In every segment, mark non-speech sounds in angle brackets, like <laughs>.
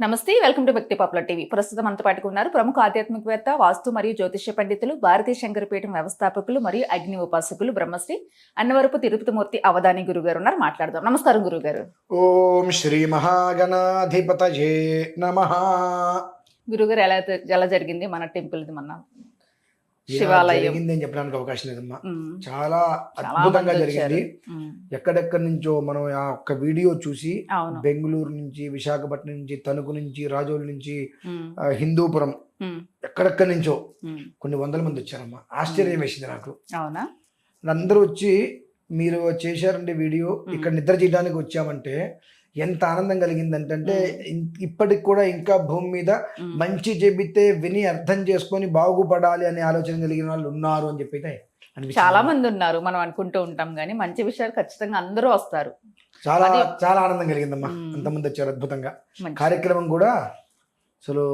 నమస్తే welcome to Bhakti popular TV. ప్రస్తుతం మనతో పాటుకు ఉన్నారు ప్రముఖ ఆధ్యాత్మికవేత్త వాస్తు మరియు జ్యోతిష్య పండితులు భారతీయ శంకరపీఠం వ్యవస్థాపకులు మరియు అగ్ని ఉపాసకులు బ్రహ్మశ్రీ అన్నవరపు తిరుపతిమూర్తి అవధాని గురుగారు ఉన్నారు. మాట్లాడదాం. నమస్కారం గురుగారు. ఓం శ్రీ మహాగణాధిపతయే నమ. గురుగారు ఎలా ఎలా జరిగింది మన టెంపుల్ ఇది మన శివాలయం. జరిగింది అని చెప్పడానికి అవకాశం లేదమ్మా. చాలా అద్భుతంగా జరిగింది. ఎక్కడెక్కడి నుంచో మనం ఆ ఒక్క వీడియో చూసి బెంగళూరు నుంచి విశాఖపట్నం నుంచి తణుకు నుంచి రాజోలు నుంచి హిందూపురం ఎక్కడెక్కడి నుంచో కొన్ని వందల మంది వచ్చారమ్మా. ఆశ్చర్యం వేసింది నాకు. అవునా? అందరూ వచ్చి మీరు చేశారండి వీడియో. ఇక్కడ నిద్ర చేయడానికి వచ్చామంటే ఎంత ఆనందం కలిగిందంటే ఇప్పటికి కూడా ఇంకా భూమి మీద మంచి చెబితే విని అర్థం చేసుకొని బాగుపడాలి అనే ఆలోచన కలిగిన వాళ్ళు ఉన్నారు అని చెప్పి. చాలా మంది ఉన్నారు మనం అనుకుంటూ ఉంటాం కానీ మంచి విషయాలు ఖచ్చితంగా అందరూ వస్తారు. చాలా చాలా ఆనందం కలిగిందమ్మా. మ్మ్. అంతమంది వచ్చారు అద్భుతంగా. కార్యక్రమం కూడా అసలు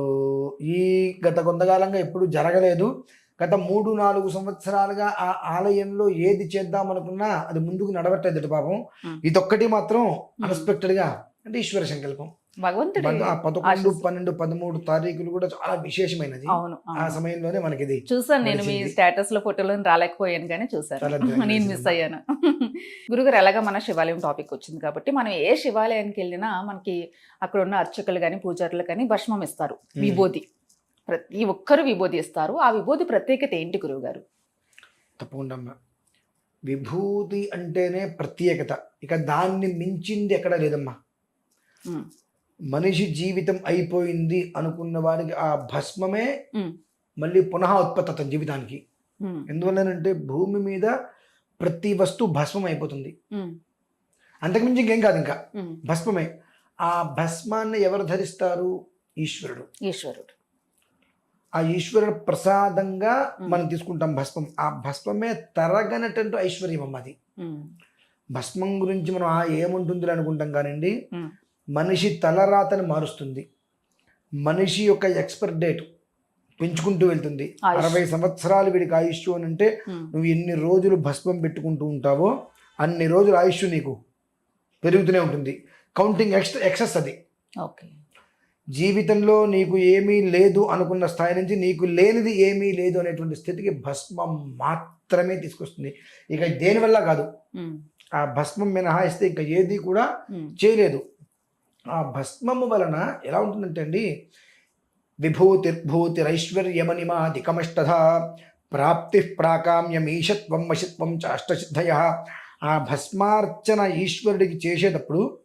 ఈ గత కొంతకాలంగా ఎప్పుడు జరగలేదు. గత మూడు నాలుగు సంవత్సరాలుగా ఆ ఆలయంలో ఏది చేద్దాం అనుకున్నా అది ముందుకు నడవట్లేదు పాపం. ఇదొక్కటి మాత్రం అన్ఎక్స్పెక్టెడ్గా అంటే ఈశ్వర సంకల్పం భగవంతుడి పదకొండు. పన్నెండు పదమూడు తారీఖులు కూడా చాలా విశేషమైనది అవును ఆ. సమయంలోనే మనకి ఇది చూసాను నేను మీ. స్టేటస్లో ఫోటోలో రాలేకపోయాను కానీ చూసాను నేను. మిస్ అయ్యాను గురుగారు ఎలాగా మన శివాలయం టాపిక్ వచ్చింది కాబట్టి మనం ఏ శివాలయానికి వెళ్ళినా మనకి అక్కడ ఉన్న అర్చకులు కానీ పూజారులు కానీ భస్మం ఇస్తారు. విభూతి ప్రతి ఒక్కరు విభూతి ఇస్తారు. ఆ విభూతి ప్రత్యేకత ఏంటి గురువుగారు? తప్పకుండా అమ్మా. విభూతి అంటేనే ప్రత్యేకత. ఇక దాన్ని మించింది ఎక్కడ లేదమ్మా. మ్మ్. మనిషి జీవితం అయిపోయింది అనుకున్న వారికి ఆ భస్మమే మ్మ్. మళ్ళీ పునః ఉత్పత్తి అతని జీవితానికి. ఎందువల్లనంటే భూమి మీద ప్రతి వస్తువు భస్మం అయిపోతుంది. అంతకుమించి ఇంకేం కాదు ఇంకా. మ్మ్. భస్మమే. ఆ భస్మాన్ని ఎవరు ధరిస్తారు? ఈశ్వరుడు. ఈశ్వరుడు. ఆ ఈశ్వరుడు ప్రసాదంగా. మనం తీసుకుంటాం భస్మం ఆ భస్మమే తరగనటువంటి ఐశ్వర్యం అమ్మ అది. భస్మం గురించి మనం ఆ ఏముంటుంది అనుకుంటాం కానివ్వండి. మనిషి తలరాతను మారుస్తుంది మనిషి యొక్క ఎక్స్పైర్ డేట్ పెంచుకుంటూ వెళ్తుంది. అరవై సంవత్సరాలు వీడికి ఆయుష్ అని అంటే. నువ్వు ఎన్ని రోజులు భస్మం పెట్టుకుంటూ ఉంటావో అన్ని రోజులు ఆయుష్ నీకు పెరుగుతూనే ఉంటుంది కౌంటింగ్ ఎక్స్ ఎక్సెస్ అది ఓకే జీవితంలో నీకు ఏమీ లేదు అనుకున్న స్థాయి నుంచి నీకు లేనిది ఏమీ లేదు అనేటువంటి స్థితికి భస్మం మాత్రమే తీసుకొస్తుంది ఇక దేనివల్ల కాదు. ఆ భస్మం మినహాయిస్తే ఇంకా ఏది కూడా. చేయలేదు ఆ భస్మము వలన ఎలా ఉంటుందంటే అండి విభూతిర్భూతిరైశ్వర్యమనిమాదికమష్టధ ప్రాప్తి ప్రాకామ్యమీశత్వం వశిత్వం చ అష్టసిద్ధయ ఆ భస్మార్చన ఈశ్వరుడికి చేసేటప్పుడు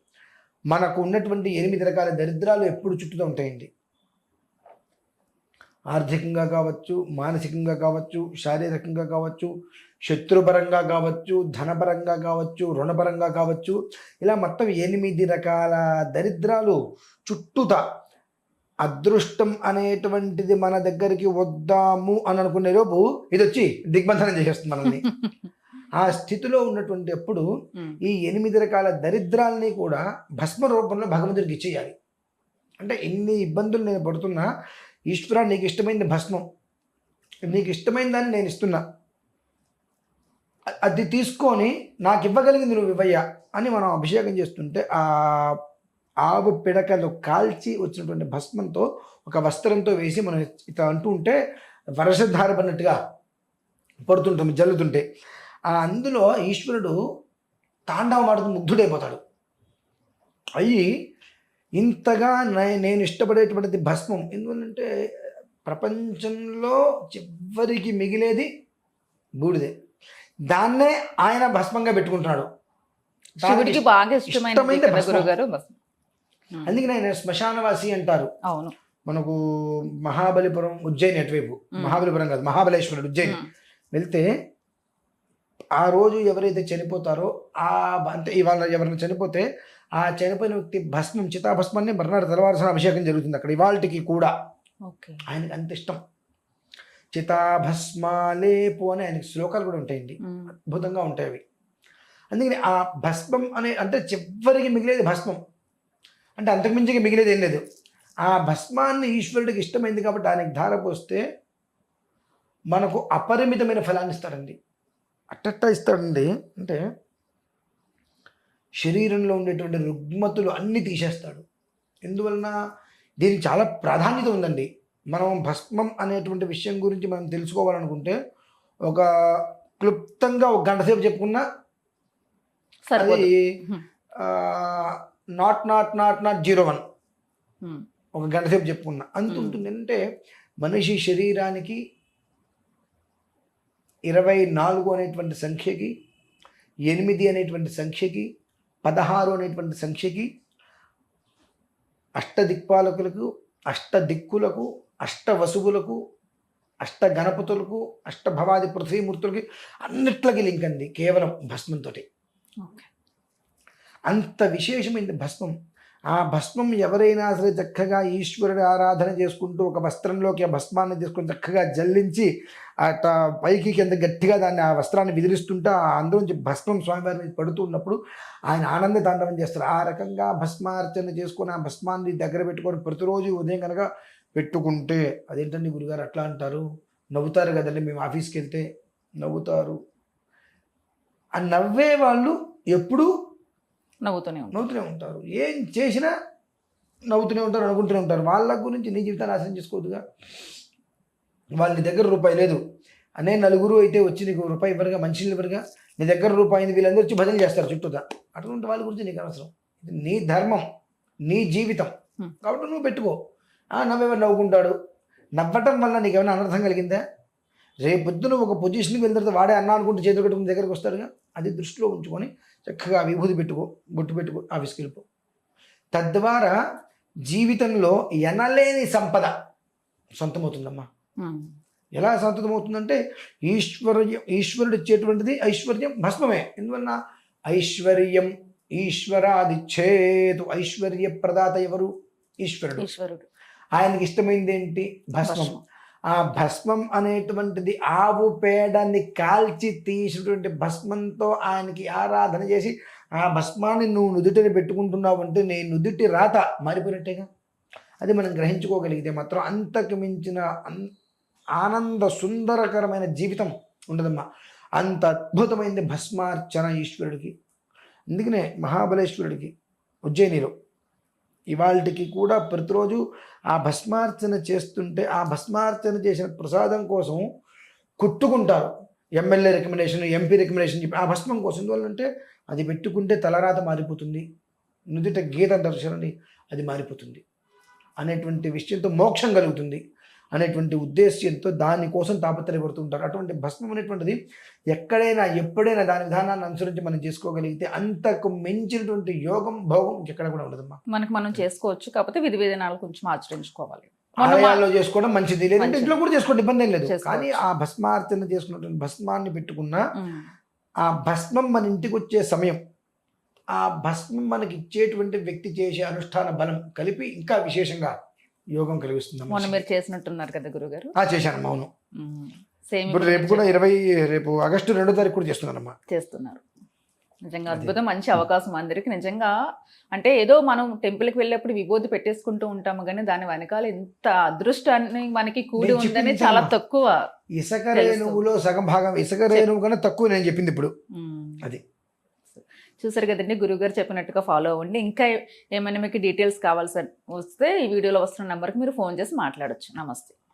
మనకు ఉన్నటువంటి ఎనిమిది రకాల దరిద్రాలు ఎప్పుడు చుట్టుతూ ఉంటాయండి. ఆర్థికంగా కావచ్చు మానసికంగా కావచ్చు శారీరకంగా కావచ్చు శత్రుపరంగా కావచ్చు ధనపరంగా కావచ్చు రుణపరంగా కావచ్చు ఇలా మొత్తం ఎనిమిది రకాల దరిద్రాలు చుట్టూత అదృష్టం అనేటువంటిది మన దగ్గరికి వద్దాము అని అనుకునే లోపు ఇది వచ్చి దిగ్బంధనం చేసేస్తుంది మనల్ని. <laughs> ఆ స్థితిలో ఉన్నటువంటి అప్పుడు. ఈ ఎనిమిది రకాల దరిద్రాలని కూడా భస్మ రూపంలో భగవంతుడికి ఇచ్చేయాలి. అంటే ఎన్ని ఇబ్బందులు నేను పడుతున్నా ఈశ్వర నీకు ఇష్టమైంది భస్మం. నీకు ఇష్టమైన దాన్ని నేను ఇస్తున్నా. అది తీసుకొని నాకు ఇవ్వగలిగింది నువ్వు ఇవ్వయ్యా అని మనం అభిషేకం చేస్తుంటే ఆ ఆవు పిడకలు కాల్చి వచ్చినటువంటి భస్మంతో ఒక వస్త్రంతో వేసి మనం ఇట్లా అంటూ ఉంటే వర్షధార పడినట్టుగా పడుతుంటాం జల్లుతుంటే. అందులో ఈశ్వరుడు తాండవమాడుతూ ముగ్ధుడైపోతాడు. అయ్యి ఇంతగా నేను ఇష్టపడేటువంటిది భస్మం. ఎందుకంటే ప్రపంచంలో చివరికి మిగిలేది బూడిదే. దాన్నే ఆయన భస్మంగా పెట్టుకుంటున్నాడు. శివుడికి బాగా. అందుకని ఆయన శ్మశానవాసి అంటారు. అవును. మనకు మహాబలిపురం ఉజ్జయిని అటువైపు. మహాబలిపురం కాదు మహాబలేశ్వరుడు ఉజ్జయిని. వెళ్తే ఆ రోజు ఎవరైతే చనిపోతారో ఆ అంటే ఇవాళ ఎవరైనా చనిపోతే ఆ చనిపోయిన వ్యక్తి భస్మం చితాభస్మాన్ని మర్నాడు తెల్లవారుసిన అభిషేకం జరుగుతుంది అక్కడ ఇవాళకి కూడా. ఓకే. ఆయనకి అంత ఇష్టం. చితాభస్మాలేపు అని ఆయనకి శ్లోకాలు కూడా ఉంటాయండి. అద్భుతంగా ఉంటాయి అవి. అందుకని ఆ భస్మం అనే అంటే చివరికి మిగిలేది భస్మం. అంటే అంతకుమించి మిగిలేది ఏం లేదు. ఆ భస్మాన్ని ఈశ్వరుడికి ఇష్టమైంది కాబట్టి ఆయనకి ధార పోస్తే మనకు అపరిమితమైన ఫలాన్ని ఇస్తాడండి అట్టట్టా ఇస్తాడండి. అంటే శరీరంలో ఉండేటువంటి రుగ్మతులు అన్నీ తీసేస్తాడు. ఎందువలన దీనికి చాలా ప్రాధాన్యత ఉందండి. మనం భస్మం అనేటువంటి విషయం గురించి మనం తెలుసుకోవాలనుకుంటే ఒక క్లుప్తంగా ఒక గంట సేపు చెప్పుకున్నా అది. Not not not not zero one. ఒక గంట సేపు చెప్పుకున్నా. అంత. ఉంటుంది. అంటే మనిషి శరీరానికి ఇరవై నాలుగు అనేటువంటి సంఖ్యకి ఎనిమిది అనేటువంటి సంఖ్యకి పదహారు అనేటువంటి సంఖ్యకి అష్టదిక్పాలకులకు అష్టదిక్కులకు అష్ట వసువులకు అష్ట గణపతులకు అష్టభవాది పృథ్వీమూర్తులకి అన్నిట్లకి లింక్ అంది కేవలం భస్మంతో. అంత విశేషమైంది భస్మం ఆ భస్మం ఎవరైనా సరే చక్కగా ఈశ్వరుడి ఆరాధన చేసుకుంటూ ఒక వస్త్రంలోకి ఆ భస్మాన్ని తీసుకొని చక్కగా జల్లించి అట పైకి కింద గట్టిగా దాన్ని ఆ వస్త్రాన్ని విదిలిస్తుంటే ఆ అందులోంచి భస్మం స్వామివారి మీద పడుతూ ఉన్నప్పుడు ఆయన ఆనంద తాండవం చేస్తారు. ఆ రకంగా భస్మార్చన చేసుకొని ఆ భస్మాన్ని దగ్గర పెట్టుకొని ప్రతిరోజు ఉదయం కనుక పెట్టుకుంటే అదేంటండి గురుగారు అట్లా అంటారు? నవ్వుతారు కదండి మేము ఆఫీస్కి వెళ్తే నవ్వుతారు. ఆ నవ్వే వాళ్ళు ఎప్పుడూ నవ్వుతూనే ఉంటాం నవ్వుతూనే ఉంటారు. ఏం చేసినా నవ్వుతూనే ఉంటారు అనుకుంటూనే ఉంటారు. వాళ్ళ గురించి నీ జీవితాన్ని నాశనం చేసుకోవద్దుగా. వాళ్ళ నీ దగ్గర రూపాయి లేదు. అనే నలుగురు అయితే వచ్చి నీకు రూపాయి ఇవ్వరుగా మనుషులు ఇవ్వరుగా నీ దగ్గర రూపాయి వీళ్ళందరూ వచ్చి భజన చేస్తారు చుట్టూతా. అటువంటి వాళ్ళ గురించి నీకు అనవసరం. ఇది నీ ధర్మం నీ జీవితం. కాబట్టి నువ్వు పెట్టుకో. ఆ నవ్వెవరు నవ్వుకుంటాడు? నవ్వటం వల్ల నీకు ఏమైనా అనర్థం కలిగిందా? రేపు పొద్దున ఒక పొజిషన్కి వెళ్ళిన తర్వాత వాడే అన్న అనుకుంటూ చేతులు కట్టుకుని దగ్గరకు వస్తాడుగా? అది దృష్టిలో ఉంచుకొని చక్కగా విభూతి పెట్టుకో బొట్టు పెట్టుకో ఆఫీస్కి వెళ్ళిపో. తద్వారా జీవితంలో ఎనలేని సంపద సొంతమవుతుందమ్మా. ఎలా సొంతమవుతుందంటే ఈశ్వర్యం ఈశ్వరుడు ఇచ్చేటువంటిది ఐశ్వర్యం భస్మమే. ఎందువలన? ఐశ్వర్యం ఈశ్వరాదిచ్చేతు ఐశ్వర్య ప్రదాత ఎవరు? ఈశ్వరుడు. ఈశ్వరుడు. ఆయనకి ఇష్టమైంది ఏంటి? భస్మం. ఆ భస్మం అనేటువంటిది ఆవు పేడని కాల్చి తీసినటువంటి భస్మంతో ఆయనకి ఆరాధన చేసి ఆ భస్మాన్ని నువ్వు నుదుటిని పెట్టుకుంటున్నావు అంటే నీ నుదుటి రాత మారిపోయినట్టేగా? అది మనం గ్రహించుకోగలిగితే మాత్రం అంతకు మించిన అన్- ఆనంద సుందరకరమైన జీవితం ఉండదమ్మా. అంత అద్భుతమైంది భస్మార్చన ఈశ్వరుడికి. అందుకనే మహాబలేశ్వరుడికి ఉజ్జయినిలో ఇవాళకి కూడా ప్రతిరోజు ఆ భస్మార్చన చేస్తుంటే ఆ భస్మార్చన చేసిన ప్రసాదం కోసం కుట్టుకుంటారు. ఎమ్మెల్యే రికమెండేషన్ ఎంపీ రికమెండేషన్ చెప్పి ఆ భస్మం కోసం. ఎందువల్లంటే అది పెట్టుకుంటే తలరాత మారిపోతుంది. నుదిట గీత అంటారు అది మారిపోతుంది. అనేటువంటి విషయంతో మోక్షం కలుగుతుంది. అనేటువంటి ఉద్దేశ్యంతో దానికోసం తాపత్రయపడుతుంటారు. అటువంటి భస్మం అనేటువంటిది ఎక్కడైనా ఎప్పుడైనా దాని విధానాన్ని అనుసరించి మనం చేసుకోగలిగితే అంతకు మించినటువంటి యోగం భోగం ఎక్కడ కూడా ఉండదమ్మా. మనకి మనం చేసుకోవచ్చు. కాకపోతే విధి విధానాలు కొంచెం ఆచరించుకోవాలి. ఆలయాల్లో చేసుకోవడం మంచిది. లేదంటే. ఇంట్లో కూడా చేసుకోండి ఇబ్బంది ఏం లేదు. కానీ ఆ భస్మార్చన చేసుకున్నటువంటి భస్మాన్ని పెట్టుకున్న ఆ భస్మం మన ఇంటికి వచ్చే సమయం ఆ భస్మం మనకి ఇచ్చేటువంటి వ్యక్తి చేసే అనుష్ఠాన బలం కలిపి ఇంకా విశేషంగా యోగం కలిగిస్తుంది మొన్న మీరు చేసినట్టున్నారు కదా గురుగారు ఆ చేశాను ఉమ్, సేమ్ ఇప్పుడు రేపు కూడా ఇరవై రేపు ఆగస్టు రెండో తారీఖు కూడా చేస్తున్నానమ్మా చేస్తున్నారు నిజంగా అదే. అద్భుతం మంచి అవకాశం అందరికి నిజంగా అంటే ఏదో మనం టెంపుల్కి వెళ్ళేప్పుడు విభూతి పెట్టేసుకుంటూ ఉంటాము కానీ దాని వెనకాల ఎంత అదృష్టాన్ని మనకి కూడి ఉందని చాలా. తక్కువ ఇసుక. రేణువులో సగం భాగం ఇసుక రేణువు కన్నా తక్కువ నేను చెప్పింది ఇప్పుడు. అది. చూసారు కదండి గురువుగారు చెప్పినట్టుగా ఫాలో అవ్వండి. ఇంకా ఏమైనా మీకు డీటెయిల్స్ కావాల్సి వస్తే ఈ వీడియోలో వస్తున్న నెంబర్కి మీరు ఫోన్ చేసి మాట్లాడచ్చు. నమస్తే.